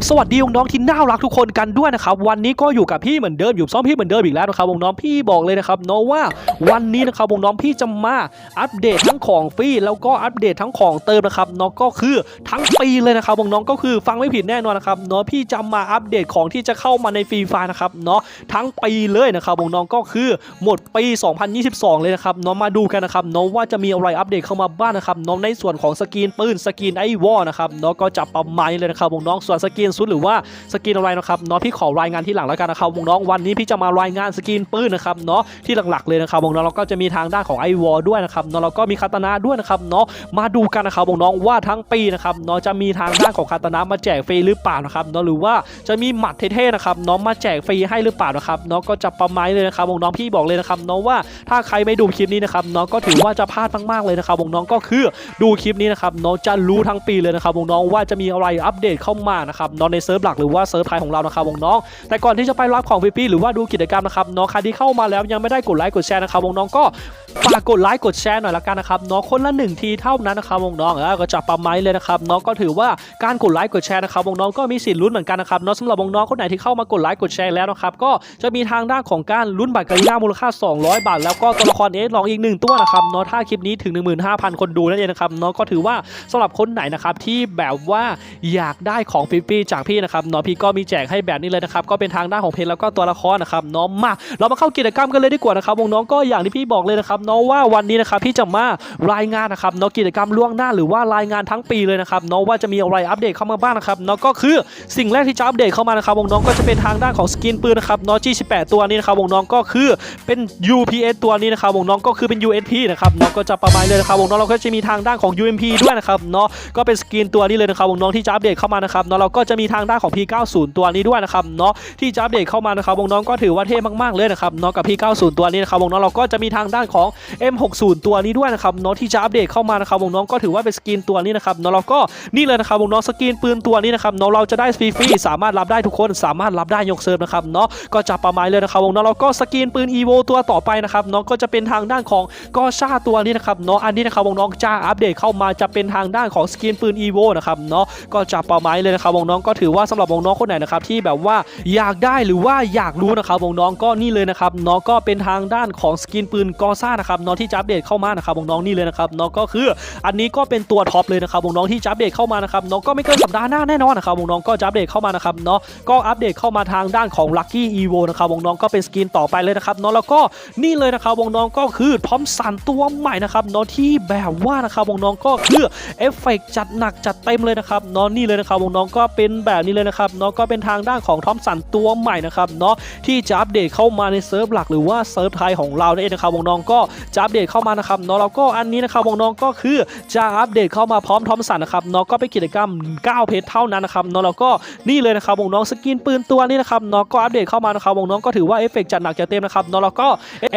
บสวัสดีน้องที่น่ารักทุกคนกันด้วยนะครับวันนี้ก็อยู่กับพี่เหมือนเดิมอยู่ซ้อมพี่เหมือนเดิมอีกแล้วนะครับวงน้องพี่บอกเลยนะครับเนาะว่าวันนี้นะครับวงน้องพี่จะมาอัปเดตทั้งของฟรีแล้วก็อัปเดตทั้งของเติมนะครับเนาะก็คือทั้งปีเลยนะครับวงน้องก็คือฟังไม่ผิดแน่นอนนะครับเนาะพี่จะมาอัปเดตของที่จะเข้ามาในฟรีไฟนะครับเนาะทั้งปีเลยนะครับวงน้องก็คือหมดปี 2022 เลยนะครับเนาะมาดูกันนะครับเนาะว่าจะมีอะไรอัปเดตเข้ามาบ้างนะครับเนาะในส่วนของสกรีนปืนสกีนไอวอลนะครับเนาะก็จะประมาณเลยนะครับน้องส่วนสกีนซุดหรือว่าสกรีนอะไรนะครับเนาะพี่ขอรายงานที่หลังแล้วกันนะครับวงน้องวันนี้พี่จะมารายงานสกรีนปืนนะครับเนาะที่หลักๆเลยนะครับวงน้องๆแล้วก็จะมีทางด้านของไอวอลด้วยนะครับเนาะแล้วก็มีคาตานาด้วยนะครับเนาะมาดูกันนะครับวงน้องว่าทั้งปีนะครับเนาะจะมีทางด้านของคาตานามาแจกฟรีหรือเปล่านะครับเนาะหรือว่าจะมีหมัดเท่ๆนะครับเนาะมาแจกฟรีให้หรือเปล่านะครับเนาะก็จะประมาณเลยนะครับวงน้องพี่บอกเลยนะครับเนาะว่าถ้าใครไม่ดูคลิปนี้นะครับเนาะก็ถือว่าจะพลาดมากๆเลยนะครับวงน้องก็คือดูคลิปนี้นะครับเนาะจะรู้ทั้งปีเลยนะครับน้องว่าจะมีอะไรอัปเดตเข้ามานะครับนาะในเซิร์ฟหลักหรือว่าเซิร์ฟไทยของเรานะครับวงน้อง แต่ก่อนที่จะไปรับของฟรีๆหรือว่าดูกิจกรรมนะครับเนาะใครที่เข้ามาแล้วยังไม่ได้กดไลค์กดแชร์นะครับวงน้องก็ฝากกดไลค์กดแชร์หน่อยละกันนะครับเนาะคนละหนึ่งทีเท่านั้นนะครับวงน้องแล้วก็จะประมาณเลยนะครับเนาะก็ถือว่าการกดไลค์กดแชร์นะครับวงน้องก็มีสิทธิ์ลุ้นเหมือนกันนะครับเนาะสำหรับวงน้องคนไหนที่เข้ามากดไลค์กดแชร์แล้วนะครับก็จะมีทางด้านของการลุ้นบัตรกาลิน่ามูลค่า 200 บาท แล้วก็ตัวละครเอสลองอีกหนึ่งตัวนะครับเนาะถ้าคลิปนี้ถึง 15,000 คนดูนั่นเองนะครับเนาะก็ถือว่าสำหรับคนไหนนะครับที่แบบว่าอยากได้ของฟรีจากพี่นะครับเนาะพี่ก็มีแจกให้แบบนี้เลยนะครับก็เป็นทางด้านของเพลงแล้วก็ตัวละครนะครับเนาะมาเรามาเข้ากิจกรรมกันเลยดีกว่านะครับวงน้องก็อย่างที่พี่บอกเลยนะครับเนาะว่าวันนี้นะครับพี่จะมารายงานนะครับเนาะกิจกรรมล่วงหน้าหรือว่ารายงานทั้งปีเลยนะครับเนาะว่าจะมีอะไรอัปเดตเข้ามาบ้างนะครับเนาะก็คือสิ่งแรกที่จะอัปเดตเข้ามานะครับวงน้องก็จะเป็นทางด้านของสกินปืนนะครับเนาะ G18 ตัวนี้นะครับวงน้องก็คือเป็น UPS ตัวนี้นะครับวงน้องก็คือเป็น USP นะครับเนาะก็จะประมาณเลยนะครับน้องเราก็จะมีทางด้านของ UMP ด้วยนะครับเนาะก็เป็นสกินตัวนี้เลยนะครับน้องที่จะอัปเดตเข้ามานะครับเนาะเราก็จะมีทางด้านของ P90 ตัวนี้ด้วยนะครับเนาะที่จะอัปเดตเข้ามานะครับวงน้องก็ถือว่าเท่มากๆเลยนะครับเนาะกับ P90 ตัวนี้นะครับวงน้องเราก็จะมีทางด้านของ M60 ตัวนี้ด้วยนะครับเนาะที่จะอัปเดตเข้ามานะครับวงน้องก็ถือว่าเป็นสกินตัวนี้นะครับเนาะเราก็นี่เลยนะครับวงน้องสกินปืนตัวนี้นะครับเนาะเราจะได้ฟรีๆสามารถรับได้ทุกคนสามารถรับได้ยกเซิร์ฟนะครับเนาะก็จะประมาณเลยนะครับวงน้องเราก็สกินปืน EVO ตัวต่อไปนะครับเนาะก็จะเป็นทางด้านของกอชาตัวนี้นะครับเนาะอันนี้นะครับน้องจะอัปเดตเข้ามาจะเป็นทางด้านของสกินปืน EVO นะครับเนาะก็จะประมาณเลยนะครับน้องๆ ก็ถือว่าสำหรับน้องๆคนไหนนะครับที่แบบว่าอยากได้หรือว่าอยากรู้นะครับน้องๆก็นี่เลยนะครับเนาะก็เป็นทางด้านของสกินปืนกอซ่านะครับเนาะที่จะอัปเดตเข้ามานะครับน้องนี่เลยนะครับเนาะก็คือ อันนี้ก็เป็นตัวท็อปเลยนะครับน้องที่จะอัปเดตเข้ามานะครับเนาะก็ไม่เกินสัปดาห์หน้าแน่นอนนะครับน้องก็จะอัปเดตเข้ามานะครับเนาะก็อัปเดตเข้ามาทางด้านของ Lucky Evo นะครับน้องก็เป็นสกินต่อไปเลยนะครับเนาะแล้วก็นี่เลยนะครับน้องก็คือทอมสันตัวใหม่นะครับเนาะที่แบบว่านะครับน้องๆก็คือเอฟเฟกต์จัดหนักจัดเต็มเลยนะครับเนาะนี่เลยนะครับน้องก็เป็น็นแบบนี้เลยนะครับเนาะก็เป็นทางด้านของทอมสันตัวใหม่นะครับเนาะที่จะอัปเดตเข้ามาในเซิร์ฟหลักหรือว่าเซิร์ฟไทยของเรานั่นเองนะครับน้องก็จะอัปเดตเข้ามานะครับเนาะแล้วก็อันนี้นะครับน้องก็คือจะอัปเดตเข้ามาพร้อมทอมสันนะครับเนาะก็เป็นกิจกรรม 9 เพชรเท่านั้นนะครับเนาะแล้วก็นี่เลยนะครับน้องสกินปืนตัวนี้นะครับเนาะก็อัปเดตเข้ามานะครับน้องก็ถือว่าเอฟเฟกต์จัดหนักจัดเต็มนะครับเนาะแล้วก็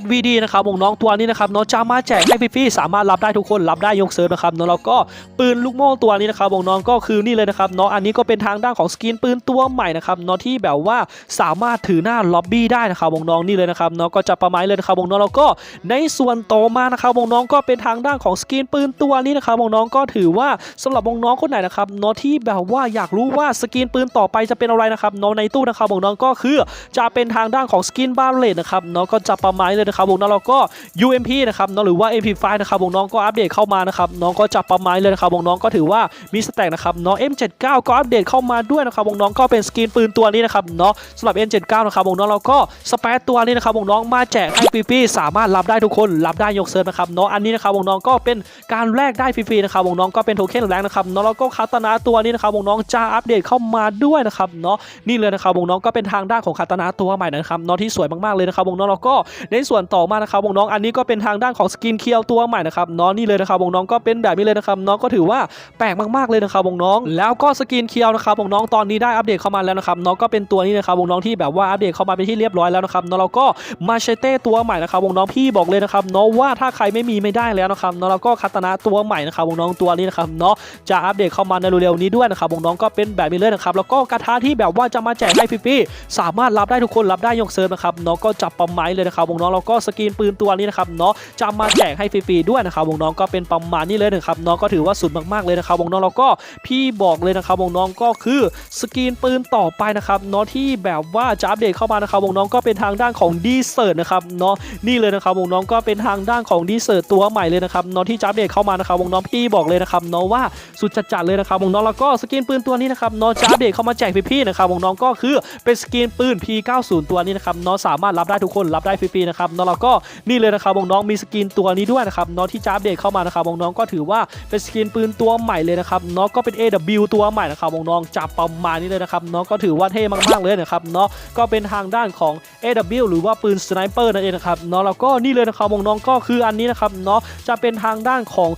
SVD นะครับน้องตัวนี้นะครับเนาะจะมาแจกให้ฟรีๆสามารถรับได้ทุกคนรับได้ยกเซิร์ฟนะครับเนาะแล้วก็ปืนลูกโม่ตัวนี้นะครับน้องก็คือนี่เลยนะครับเนาะอันนี้ก็เป็นทางางด้านของสกินปืนตัวใหม่นะครับเนาะที่แบบว่าสามารถถือหน้าล็อบบี้ได้นะครับน้องนี่เลยนะครับเนาะก็จะประมาณเลยนะครับวงน้องแล้วก็ในส่วนต่อมานะครับวงน้องก็เป็นทางด้านของสกินปืนตัวนี้นะครับน้องก็ถือว่าสำหรับวงน้องคนไหนนะครับเนาะที่แบบว่าอยากรู้ว่าสกินปืนต่อไปจะเป็นอะไรนะครับเนาะในตู้นะครับวงน้องก็คือจะเป็นทางด้านของสกินบาร์เลตนะครับเนาะก็จะประมาณเลยนะครับวงน้องแล้วก็ UMP นะครับเนาะหรือว่า MP5 นะครับวงน้องก็อัปเดตเข้ามานะครับน้องก็จะประมาณเลยนะครับวงน้องก็ถือว่ามีสแต็กนะครับเนาะ M79 ก็อัปเดตเข้ามาด้วยนะครับน้องก็เป็นสกินปืนตัวนี้นะครับเนาะสำหรับ M79 นะครับน้องเราก็สเปซตัวนี้นะครับน้องมาแจกให้ฟรีๆสามารถรับได้ทุกคนรับได้ยกเซิร์ฟนะครับเนาะอันนี้นะครับน้องก็เป็นการแลกได้ฟรีๆนะครับน้องก็เป็นโทเค็นแรงนะครับเนาะแล้วก็คาตานาตัวนี้นะครับน้องจะอัปเดตเข้ามาด้วยนะครับเนาะนี่เลยนะครับน้องก็เป็นทางด้านของคาตานาตัวใหม่นะครับเนาะที่สวยมากๆเลยนะครับน้องๆแล้วก็ในส่วนต่อมานะครับน้องอันนี้ก็เป็นทางด้านของสกินเคียวตัวใหม่นะครับเนาะนี่เลยนะครับน้องก็เป็นแบบนี้เลยนะครับน้องก็ถือว่าแปลกมากๆเลยนะครับน้อง แล้วก็สกินเคียวนะครับน้องตอนนี้ได้อัปเดตเข้ามาแล้วนะครับน้องก็เป็นตัวนี้นะครับวงน้องที่แบบว่าอัปเดตเข้ามาเป็นที่เรียบร้อยแล้วนะครับนาะแล้วก็มาเชเต้ตัวใหม่นะครับวงน้องพี่บอกเลยนะครับเนาะว่าถ้าใครไม่มีไม่ได้แล้วนะครับนาะแล้วก็คาตนาตัวใหม่นะครับวงน้องตัวนี้นะครับเนาะจะอัปเดตเข้ามาในเร็วๆนี้ด้วยนะครับวงน้องก็เป็นแบบนี้เลยนะครับแล้วก็กระทะที่แบบว่าจะมาแจกให้ฟรีๆสามารถรับได้ทุกคนรับได้ยกเซิร์ฟนะครับเนาะก็จับประมาณเลยนะครับวงน้องๆแล้วก็สกินปืนตัวนี้นะครับเนาะจะมาแจกให้ฟรีๆด้วยนะครับน้องๆก็เป็นประมาณนี้เลยนะครับน้องก็ถือว่าสุดมากๆเลยนะครับน้องๆแล้วก็พี่บอกเลยนะครับน้องก็คือสกรีนปืนต่อไปนะครับเนาะที่แบบว่าจะอัปเดตเข้ามานะครับวงน้องก็เป็นทางด้านของดีเซอร์นะครับเนาะนี่เลยนะครับวงน้องก็เป็นทางด้านของดีเซอร์ตัวใหม่เลยนะครับเนาะที่จะอัปเดตเข้ามานะครับวงน้องพี่บอกเลยนะครับเนาะว่าสุดจัดๆเลยนะครับวงน้องแล้วก็สกรีนปืนตัวนี้นะครับเนาะจะอัปเดตเข้ามาแจกพี่ๆนะครับวงน้องก็คือเป็นสกรีนปืน P90 ตัวนี้นะครับเนาะสามารถรับได้ทุกคนรับได้ฟรีๆนะครับเนาะแล้วก็นี่เลยนะครับวงน้องมีสกรีนตัวนี้ด้วยนะครับเนาะที่จะอัปเดตเข้ามานะครับวงน้องก็ถือว่าเป็นสกรีนปืนตัวใหม่เลยนะครับเนาะก็เป็น AW ตัวใหม่นะครับวงน้องจับประมาณนี้เลยนะครับเนาะก็ถือว่าเท่มากๆเลยนะครับเนาะก็เป็นทางด้านของ AW หรือว่าปืนสไนเปอร์นั่นเองนะครับเนาะแล้วก็นี่เลยนะครับวงน้องก็คืออันนี้นะครับเนาะจะเป็นทางด้านของ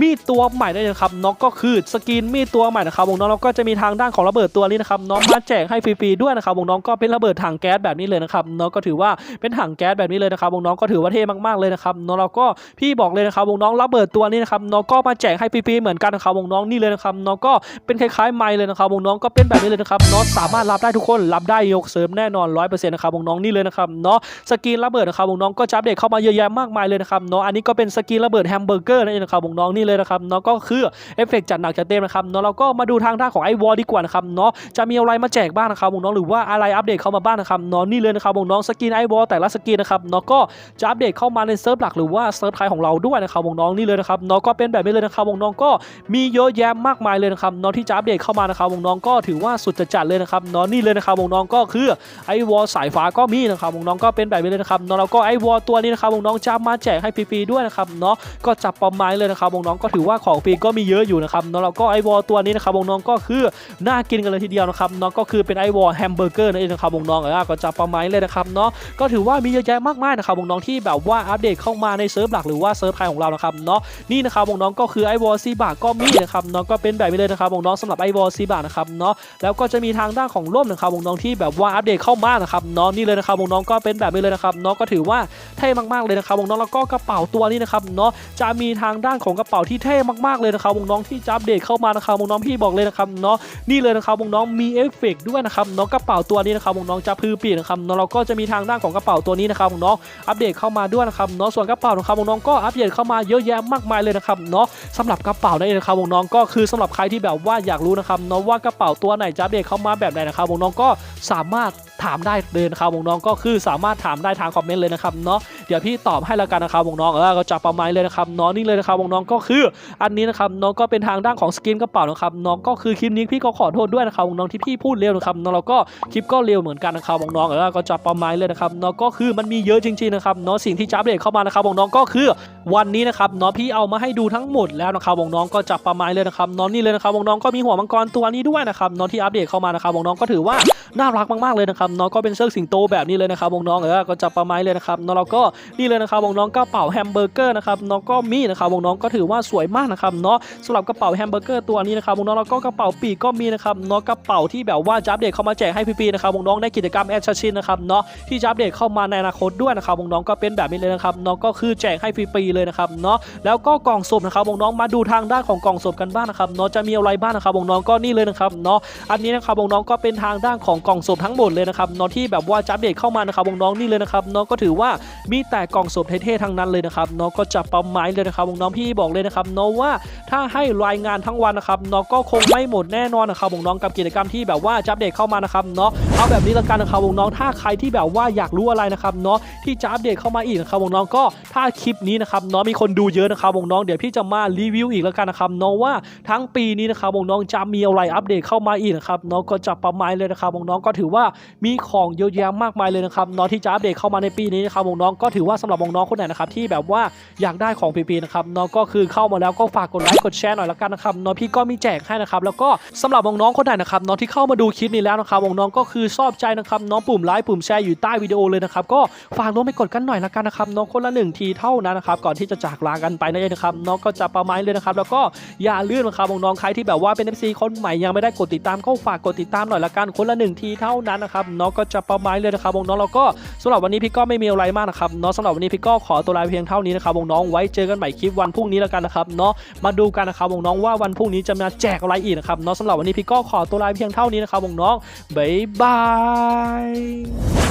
มีดตัวใหม่ได้เลยนะครับน้องก็คือสกินมีดตัวใหม่นะครับวงน้องแล้วก็จะมีทางด้านของระเบิดตัวนี้นะครับน้องมาแจกให้ฟรีๆด้วยนะครับวงน้องก็เป็นระเบิดถังแก๊สแบบนี้เลยนะครับน้องก็ถือว่าเป็นถังแก๊สแบบนี้เลยนะครับวงน้องก็ถือว่าเท่มากๆเลยนะครับน้องแล้วก็พี่บอกเลยนะครับวงน้องระเบิดตัวนี้นะครับน้องก็มาแจกให้ฟรีๆเหมือนกันนะครับวงน้องนี่เลยนะครับน้องก็เป็นคล้ายๆไม้เลยนะครับวงน้องก็เป็นแบบนี้เลยนะครับน้องสามารถรับได้ทุกคนรับได้ยกเสริมแน่นอน100%นะครับวงน้องนี่เลยนะครับเนาะสกินระเบิดนะครับวงน้องก็จะอัปเดตเข้ามาเยอะแยะมากมายเลยนะครับเนาะอันนี้ก็เป็นสกินระเบิดแฮมเบอร์เกอร์นั่นเองนะครับวงน้องนี่เลยนะครับเนาะก็คือเอฟเฟกต์จัดหนักจัดเต็มนะครับเนาะเราก็มาดูทางด้านของไอวอลดีกว่านะครับเนาะจะมีอะไรมาแจกบ้างนะครับวงน้องหรือว่าอะไรอัปเดตเข้ามาบ้างนะครับเนาะนี่เลยนะครับวงน้องสกินไอวอลแต่ละสกินนะครับเนาะก็จะอัปเดตเข้ามาในเซิร์ฟหลักหรือว่าเซิร์ฟไทยของเราด้วยนะครับวงน้องนี่เลยนะครับเนาะก็เป็นแบบนี้เลยนะครับวงน้องก็มีเยอะแยะมากมายเลยนะครับเนาะที่จะอัปเดตเข้ามานะครับวงน้องก็ถือว่าสุดจะจัดเลยนะครับเนาะนี่เลยนะครับวงน้องก็คือไอวอลสายฟ้าก็มีนะครับวงน้องก็เป็นแบบนี้เลยนะครับเนาะแล้วก็ไอวอลตัวนี้นะครับวงน้องจะมาแจกให้ฟรีๆด้วยนะครับเนาะก็จับประมาณเลยนะครับวงน้องก็ถือว่าของฟรีก็มีเยอะอยู่นะครับนาะแล้วก็ไอวอลตัวนี้นะครับวงน้องก็คือน่ากินกันเลยทีเดียวนะครับเนาะก็คือเป็นไอวอลแฮมเบอร์เกอร์นั่นเองนะครับวงน้องเออก็จับประมาณเลยนะครับเนาะก็ถือว่ามีเยอะแยะมากมายนะครับวงน้องที่แบบว่าอัปเดตเข้ามาในเซิร์ฟหลักหรือว่าเซิร์ฟไทยของเรานะครับเนาะนี่นะครับวงน้องก็คือไอวอลซีบาก็มีนะครับเนาะก็เป็นแบบนี้เลยนะครับวงน้องสำหรับไอวอลซีบานะครับเนาะแล้วก็จะมีทางด้านของร่มนะครับวงน้องที่แบบว่าอัปเดตเข้ามานะครับเนาะนี่เลยนะครับวงน้องก็เป็นแบบนี้เลยนะครับเนาะก็ถือว่าเท่มากๆเลยนะครับวงน้องแล้วก็กระเป๋าตัวนี้นะครับเนาะจะมีทางด้านของกระเป๋าที่เท่มากๆเลยนะครับวงน้องที่จะอัปเดตเข้ามานะครับวงน้องพี่บอกเลยนะครับเนาะนี่เลยนะครับวงน้องมีเอฟเฟกต์ด้วยนะครับเนาะกระเป๋าตัวนี้นะครับวงน้องจะพือปีนะครับเนาะเราก็จะมีทางด้านของกระเป๋าตัวนี้นะครับวงน้องอัปเดตเข้ามาด้วยนะครับเนาะส่วนกระเป๋านะครับวงน้องก็อัปเดตเข้ามาเยอะแยะมากมายเลยนะครับเนาะสำหรับกระเป๋านั่นเองนะครับวงน้องก็คือสำหรับใครที่แบบว่าอยากรู้นะครับเนาะว่ากระเป๋าตัวไหนจะอัปเดตเข้ามาแบบไหนนะครับวงน้องก็สามารถ ถามได้เลยนะครับวงน้องก็คือสามารถถามได้ทางคอมเมนต์เลยนะครับเนาะเดี๋ยวพี่ตอบให้แล้วกันนะครับวงน้องเออก็จะประมาณเลยนะครับเนาะนี่เลยนะครับวงน้องก็คือ อันนี้นะครับน้องก็เป็นทางด้านของสกินกระเป๋านะครับน้องก็คือคลิปนี้พี่ก็ขอโทษด้วยนะครับน้องที่พี่พูดเร็วนะครับน้องเราก็คลิปก็เร็วเหมือนกันนะครับน้องเออก็จะประมาณเลยนะครับน้องก็คือมันมีเยอะจริงๆนะครับน้องสิ่งที่จะอัปเดตเข้ามานะครับน้องก็คือ วันนี้นะครับน้องพี่เอามาให้ดูทั้งหมดแล้วนะครับน้องก็จะประมาณเลยนะครับน้องนี่เลยนะครับน้องก็มีหัวมังกรตัวนี้ด้วยนะครับน้องที่อัปเดตเข้ามานะครับน้องก็ถือว่าน่ารักมากๆเลยนะครับน้องก็เป็นเสื้อสิงโตแบบนี้เลยนะครับน้องเออก็จะประมาณเลยนะครับน้องเราก็นี่เลยนะครับน้องกระเป๋าแฮมเบอร์เกอร์นะครับน้องก็มีนะครับน้องก็ถือว่าสวยมากนะครับเนาะสำหรับกระเป๋าแฮมเบอร์เกอร์ตัวนี้นะครับน้องๆแล้วก็กระเป๋าปีกก็มีนะครับเนาะกระเป๋าที่แบบว่าจะอัปเดตเข้ามาแจกให้พี่ๆนะครับน้องในกิจกรรมแอดชินนะครับเนาะที่จะอัปเดตเข้ามาในอนาคตด้วยนะครับน้องก็เป็นแบบนี้เลยนะครับน้องก็คือแจกให้ฟรีๆเลยนะครับเนาะแล้วก็กล่องสุ่มนะครับน้องมาดูทางด้านของกล่องสุ่มกันบ้างนะครับเนาะจะมีอะไรบ้างนะครับน้องก็นี่เลยนะครับเนาะอันนี้นะครับน้องก็เป็นทางด้านของกล่องสุ่มทั้งหมดเลยนะครับเนาะที่แบบว่าจะอัปเดตเข้ามานะครับวงน้องนี่เลยนะครับเนาะก็ถือว่ามีแต่กล่องสมเท่ๆทั้งนั้นเลยนะครับเนาะก็จะประมาณเลยนะครับวงน้องพี่บอกเลยนะครับเนาะว่าถ้าให้รายงานทั้งวันนะครับเนาะก็คงไม่หมดแน่นอนนะครับวงน้องกับกิจกรรมที่แบบว่าจะอัปเดตเข้ามานะครับเนาะเอาแบบนี้ละกันนะครับวงน้องถ้าใครที่แบบว่าอยากรู้อะไรนะครับเนาะที่จะอัปเดตเข้ามาอีกนะครับวงน้องก็ถ้าคลิปนี้นะครับเนาะมีคนดูเยอะนะครับวงน้องเดี๋ยวพี่จะมารีวิวอีกแล้วกันนะครับเนาะว่าทั้งปีนี้นะครับน้องจะมีอะไรอัปเดตเข้ามาอีกนะครับเนาะก็จะประมาณเลยนะครับน้องก็ถือว่ามีของเยอะแยะมากมายเลยนะครับเนาะที่จะอัปเดตเข้ามาในปีนี้นะครับวงน้องก็ถือว่าสำหรับวงน้องคนไหนนะครับที่แบบว่าอยากได้ของปีๆนะครับเนาะก็คือเข้ามาแล้วก็ฝากกดไลค์กดแชร์หน่อยละกันนะครับเนาะพี่ก็มีแจกให้นะครับแล้วก็สำหรับวงน้องคนไหนนะครับเนาะที่เข้ามาดูคลิปนี้แล้วนะครับวงน้องก็คือชอบใจนะครับน้องปุ่มไลค์ปุ่มแชร์อยู่ใต้วิดีโอเลยนะครับก็ฝากร่วมไปกดกันหน่อยละกันนะครับน้องคนละหนึ่งทีเท่านั้นนะครับก่อนที่จะจากลากันไปนั่นเองนะครับน้องก็จะประมาณเลยนะครับแล้วก็อย่าลืมนะครับน้องใครที่แบบว่าเป็น FC คนใหม่ยังไม่ได้กดติดตามก็ฝากกดติดตามหน่อยละกันคนละหนึ่งทีเท่านั้นนะครับเนาะก็จะประมาณเลยนะครับวงน้องเราก็สำหรับวันนี้พี่ก็ไม่มีอะไรมากนะครับเนาะสำหรับวันนี้พี่ก็ขอตัวลาเพียงเท่านี้นะครับวงน้องไว้เจอกันใหม่คลิปวันพรุ่งนี้แล้วกันนะครับเนาะมาดูกันนะครับวงน้องว่าวันพรุ่งนี้จะมาแจกอะไรอีกนะครับเนาะสำหรับวันนี้พี่ก็ขอตัวลาเพียงเท่านี้นะครับวงน้องบ๊ายบาย